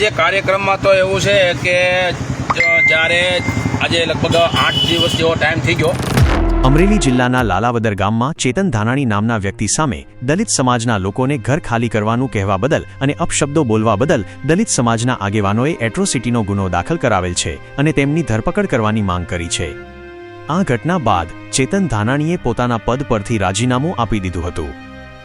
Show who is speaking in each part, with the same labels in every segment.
Speaker 1: આજે કાર્યક્રમમાં તો એવું છે કે જ્યારે આજે લગભગ આઠ દિવસ જેવો ટાઈમ થઈ ગયો.
Speaker 2: અમરેલી જિલ્લાના લાલાવદર ગામમાં ચેતન ધાનાણી નામના વ્યક્તિ સામે દલિત સમાજના લોકોને ઘર ખાલી કરવાનું કહેવા બદલ અને અપશબ્દો બોલવા બદલ દલિત સમાજના આગેવાનોએ એટ્રોસિટીનો ગુનો દાખલ કરાવેલ છે અને તેમની ધરપકડ કરવાની માંગ કરી છે. આ ઘટના બાદ ચેતન ધાનાણીએ પોતાના પદ પરથી રાજીનામું આપી દીધું હતું.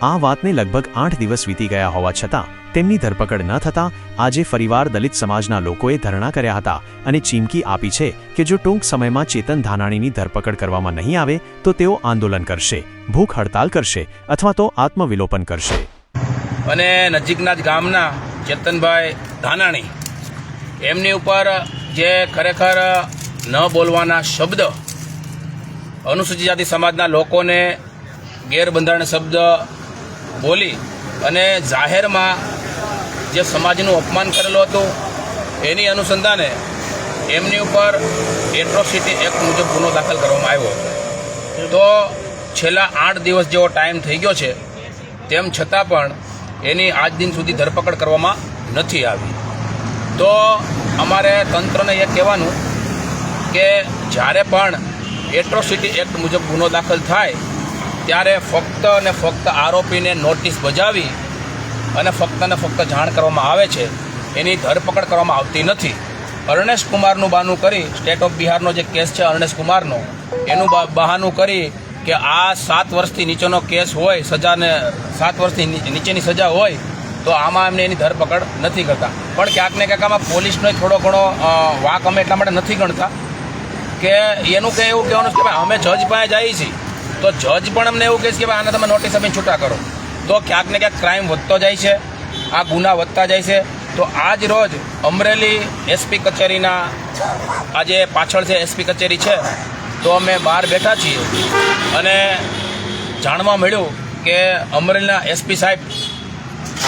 Speaker 2: આ વાતને લગભગ આઠ દિવસ વીતી ગયા હોવા છતાં તેમની ધરપકડ ન થતાં આજે ફરીવાર દલિત સમાજના લોકોએ ધરણા કર્યા હતા અને ચીમકી આપી છે કે જો ટૂંક સમયમાં ચેતન ધાનાણીની ધરપકડ કરવામાં નહીં આવે, તો તેઓ આંદોલન કરશે, ભૂખ હડતાલ કરશે અથવા તો આત્મવિલોપન કરશે.
Speaker 1: અને નજીકના જ ગામના ચેતનભાઈ ધાનાણી, એમની ઉપર જે ખરેખર ન બોલવાના શબ્દ અનુસૂચિત જાતિ સમાજના લોકોને ગેરબંધારણ શબ્દ બોલી અને જાહેરમાં જે સમાજનું અપમાન કરેલું હતું, એની અનુસંધાને એમની ઉપર એટ્રોસિટી એક્ટ મુજબ ગુનો દાખલ કરવામાં આવ્યો હતો. તો છેલ્લા આઠ દિવસ જેવો ટાઈમ થઈ ગયો છે, તેમ છતાં પણ એની આજ દિન સુધી ધરપકડ કરવામાં નથી આવી. તો અમારે તંત્રને એ કહેવાનું કે જ્યારે પણ એટ્રોસિટી એક્ટ મુજબ ગુનો દાખલ થાય, ત્યારે ફક્ત અને ફક્ત આરોપીને નોટિસ બજાવી અને ફક્ત ને ફક્ત જાણ કરવામાં આવે છે, એની ધરપકડ કરવામાં આવતી નથી. અર્ણેશ કુમારનું બહાનું કરી સ્ટેટ ઓફ બિહારનો જે કેસ છે અર્ણેશ કુમારનો, એનું બહાનું કરી કે આ સાત વર્ષથી નીચેનો કેસ હોય, સજાને સાત વર્ષથી નીચેની સજા હોય, તો આમાં એમને એની ધરપકડ નથી કરતા. પણ ક્યાંક ને ક્યાંક આમાં પોલીસનો થોડો ઘણો વાંક અમે એટલા માટે નથી ગણતા કે એનું કે એવું કહેવાનું છે કે ભાઈ અમે જજ પાસે જઈએ છીએ તો જજ પણ અમને એવું કહે છે કે ભાઈ આને તમે નોટિસ આપીને છૂટા કરો. તો ક્યાંક ને ક્યાંક ક્રાઇમ વધતો જાય છે, આ ગુના વધતા જાય છે. તો આજ રોજ અમરેલી એસપી કચેરીના આજે પાછળ છે એસપી કચેરી છે, તો અમે બહાર બેઠા છીએ. અને જાણવા મળ્યું કે અમરેલીના એસપી સાહેબ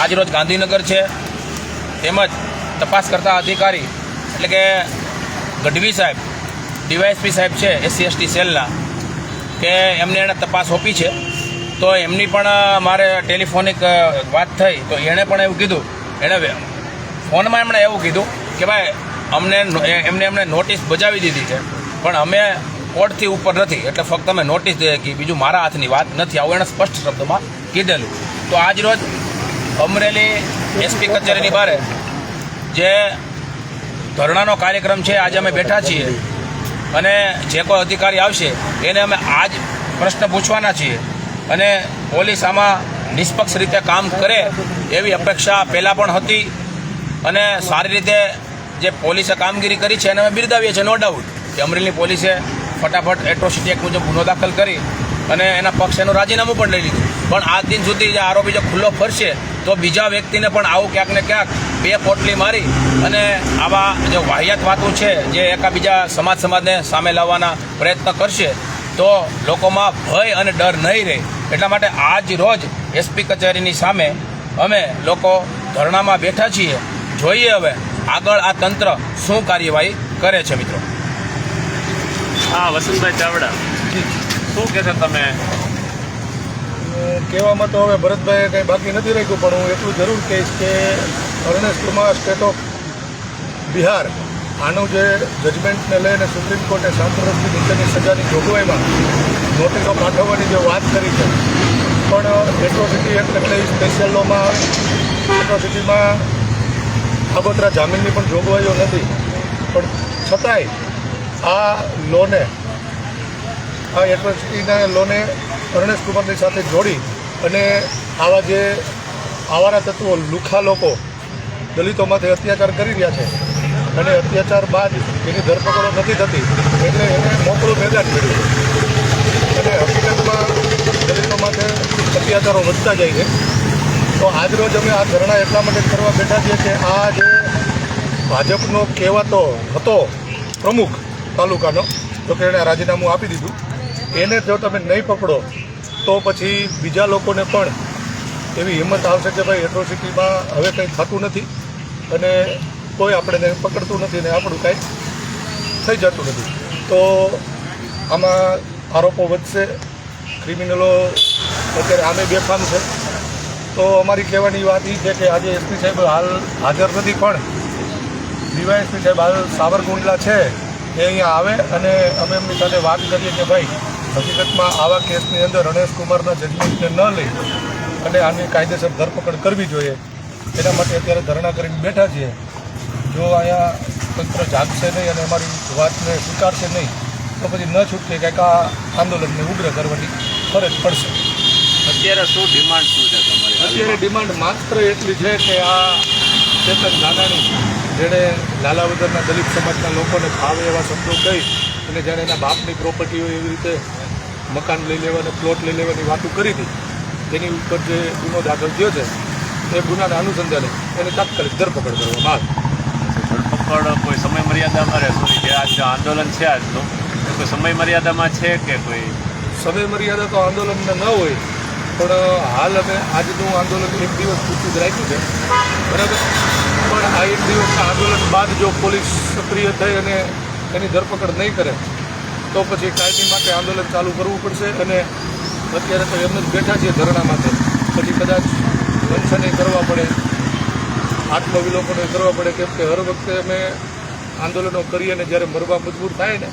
Speaker 1: આજ રોજ ગાંધીનગર છે. તેમજ તપાસ કરતા અધિકારી, એટલે કે ગઢવી સાહેબ, ડીવાયએસપી સાહેબ છે એસસી એસટી સેલના, કે એમને એણે તપાસ સોંપી છે. તો એમની પણ મારે ટેલિફોનિક વાત થઈ, તો એણે પણ એવું કીધું. એણે ફોનમાં એમણે એવું કીધું કે ભાઈ, અમને એમને એમને નોટિસ બજાવી દીધી છે, પણ અમે કોર્ટથી ઉપર નથી, એટલે ફક્ત અમે નોટિસ દઈએ કે બીજું મારા હાથની વાત નથી. આવું એણે સ્પષ્ટ શબ્દોમાં કીધેલું. તો આજ રોજ અમરેલી એસપી કચેરીની બારે જે ધરણાનો કાર્યક્રમ છે, આજે અમે બેઠા છીએ અને જે કોઈ અધિકારી આવશે, એને અમે આજ પ્રશ્ન પૂછવાના છીએ. અને પોલીસ આમાં નિષ્પક્ષ રીતે કામ કરે એવી અપેક્ષા પહેલાં પણ હતી. અને સારી રીતે જે પોલીસે કામગીરી કરી છે એને અમે બિરદાવીએ છીએ નો ડાઉટ કે અમરેલી પોલીસે ફટાફટ એટ્રોસિટી એક્ટ મુજબ ગુનો દાખલ કરી અને એના પક્ષ એનું રાજીનામું પણ લઈ લીધું. પણ આજ દિન સુધી જે આરોપી જો ખુલ્લો ફરશે, તો બીજા વ્યક્તિને પણ આવું ક્યાંક ને ક્યાંક બે પોટલી મારી અને આવા જે વાહિયાત વાતો છે, જે એકાબીજા સમાજ સમાજને સામે લાવવાના પ્રયત્ન કરશે તો લોકોમાં ભય અને ડર નહીં રહે. એટલા માટે આજ રોજ એસપી કચેરીની સામે અમે લોકો ધરણામાં બેઠા છીએ. જોઈએ હવે આગળ આ તંત્ર શું કાર્યવાહી કરે છે મિત્રો.
Speaker 3: હા વસંતભાઈ ચાવડા. શું કહેશો તમે?
Speaker 4: કહેવામાં તો હવે ભરતભાઈ કંઈ બાકી નથી રાખ્યું પણ હું એટલું જરૂર કહીશ કે અર્ણેશ કુમાર સ્ટેટ ઓફ બિહાર આનું જે જજમેન્ટને લઈને સુપ્રીમ કોર્ટે સાત વર્ષથી નીચેની સજાની જોગવાઈમાં નોટિસો પાઠવવાની જે વાત કરી છે, પણ એટ્રોસિટી એક્ટ એટલે સ્પેશિયલ લોમાં, એટ્રોસિટીમાં આગોતરા જામીનની પણ જોગવાઈઓ નથી. પણ છતાંય આ લોને, આ એટ્રોસિટીના લોને અર્ણેશ કુમારની સાથે જોડી અને આવા જે આવારા તત્વો લુખા લોકો, દલિતોમાંથી અત્યાચાર કરી રહ્યા છે અને અત્યાચાર બાદ એની ધરપકડો નથી થતી, એટલે એને મોકળું મેદાન મળ્યું અને હકીકતમાં દલિતો માટે અત્યાચારો વધતા જાય છે. તો આજરોજ અમે આ ધરણા એટલા માટે કરવા બેઠા છીએ કે આ જે ભાજપનો કહેવાતો હતો પ્રમુખ તાલુકાનો, તો કે એણે રાજીનામું આપી દીધું. એને જો તમે નહીં પકડો, તો પછી બીજા લોકોને પણ એવી હિંમત આવશે કે ભાઈ એટ્રોસિટીમાં હવે કંઈ થતું નથી. અને કોઈ આપણે પકડતું નથી ને આપણું કાંઈ થઈ જતું નથી. તો આમાં આરોપો વધશે ક્રિમિનલો અત્યારે આમે બેફામ છે. તો અમારી કહેવાની વાત એ છે કે આજે એસપી સાહેબ હાલ હાજર નથી પણ ડીવાયએસપી સાહેબ હાલ સાવરકુંડલા છે એ અહીંયા આવે અને અમે એમની સાથે વાત કરીએ કે ભાઈ, હકીકતમાં આવા કેસની અંદર રણેશ કુમારના જજમેન્ટને ન લઈ અને આની કાયદેસર ધરપકડ કરવી જોઈએ. એના માટે અત્યારે ધરણા કરીને બેઠા છીએ. જો અહીંયા તંત્ર જાગશે નહીં અને અમારી વાતને સ્વીકારશે નહીં તો પછી ન છૂટકે કંઈક આ આંદોલનને ઉગ્ર કરવાની ફરજ પડશે.
Speaker 3: અત્યારે શું ડિમાન્ડ શું છે તમારી
Speaker 4: અત્યારે ડિમાન્ડ માત્ર એટલી છે કે આ ચેતન નાનાણી જેણે લાલાવદરના દલિત સમાજના લોકોને ભાવે એવા શબ્દો કહી અને જેણે એના બાપની પ્રોપર્ટી હોય એવી રીતે મકાન લઈ લેવાને પ્લોટ લઈ લેવાની વાતો કરી હતી તેની ઉપર જે ગુનો દાખલ થયો છે એ ગુનાના અનુસંધાને એને તાત્કાલિક ધરપકડ કરવામાં આવે.
Speaker 3: ધરપકડ કોઈ સમય મર્યાદામાં રહે સોરી જે આજે આંદોલન છે આજનું કોઈ સમય મર્યાદામાં છે કે કોઈ?
Speaker 4: સમય મર્યાદા તો આંદોલનને ન હોય, પણ હાલ અમે આજનું આંદોલન એક દિવસ પૂરતું જ રાખ્યું છે. બરાબર? પણ આ એક દિવસના આંદોલન બાદ જો પોલીસ સક્રિય થઈ અને એની ધરપકડ નહીં કરે, તો પછી કાયમી માટે આંદોલન ચાલુ કરવું પડશે અને અત્યારે તો એમ જ બેઠા છીએ ધરણા માટે. પછી કદાચ લંચને કરવા પડે. આત્મવિલોપનો કરવા પડે કેમ કે હર વખતે અમે આંદોલનો કરીએ અને જ્યારે મરવા મજબૂર થાય ને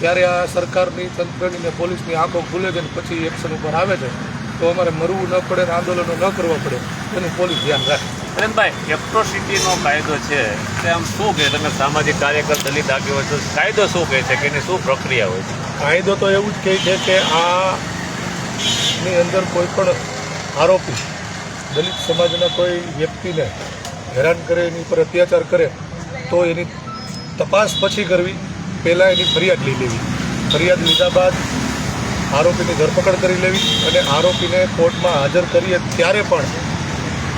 Speaker 4: ત્યારે આ સરકારની તંત્રની ને પોલીસની આંખો ખુલે છે ને પછી એક્શન ઉપર આવે છે. તો અમારે મરવું ન પડે ને આંદોલનો ન કરવા પડે એનું પોલીસ ધ્યાન રાખે.
Speaker 3: પ્રેમભાઈ એપ્રોસિટીનો કાયદો છે તે આમ શું કહે? તમે સામાજિક કાર્યકર દલિત આપ્યો હોય તો કાયદો શું કહે છે કે એની શું પ્રક્રિયા હોય છે?
Speaker 4: કાયદો તો એવું જ કહે છે કે આ ની અંદર કોઈ પણ આરોપી દલિત સમાજના કોઈ વ્યક્તિને હેરાન કરે, એની પર અત્યાચાર કરે, તો એની તપાસ પછી કરવી. પહેલાં એની ફરિયાદ લઈ લેવી. ફરિયાદ લીધા બાદ આરોપીની ધરપકડ કરી લેવી અને આરોપીને કોર્ટમાં હાજર કરીએ ત્યારે પણ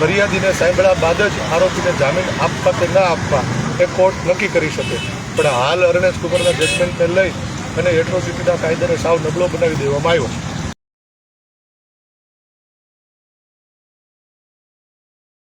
Speaker 4: ફરિયાદીને સાંભળ્યા બાદ જ આરોપીને જામીન આપવા કે ના આપવા એ કોર્ટ નક્કી કરી શકે. પણ હાલ અરણેશ કુમારના જજમેન્ટને લઈ અને એટ્રોસિટીના કાયદાને સાવ નબળો બનાવી દેવામાં આવ્યો.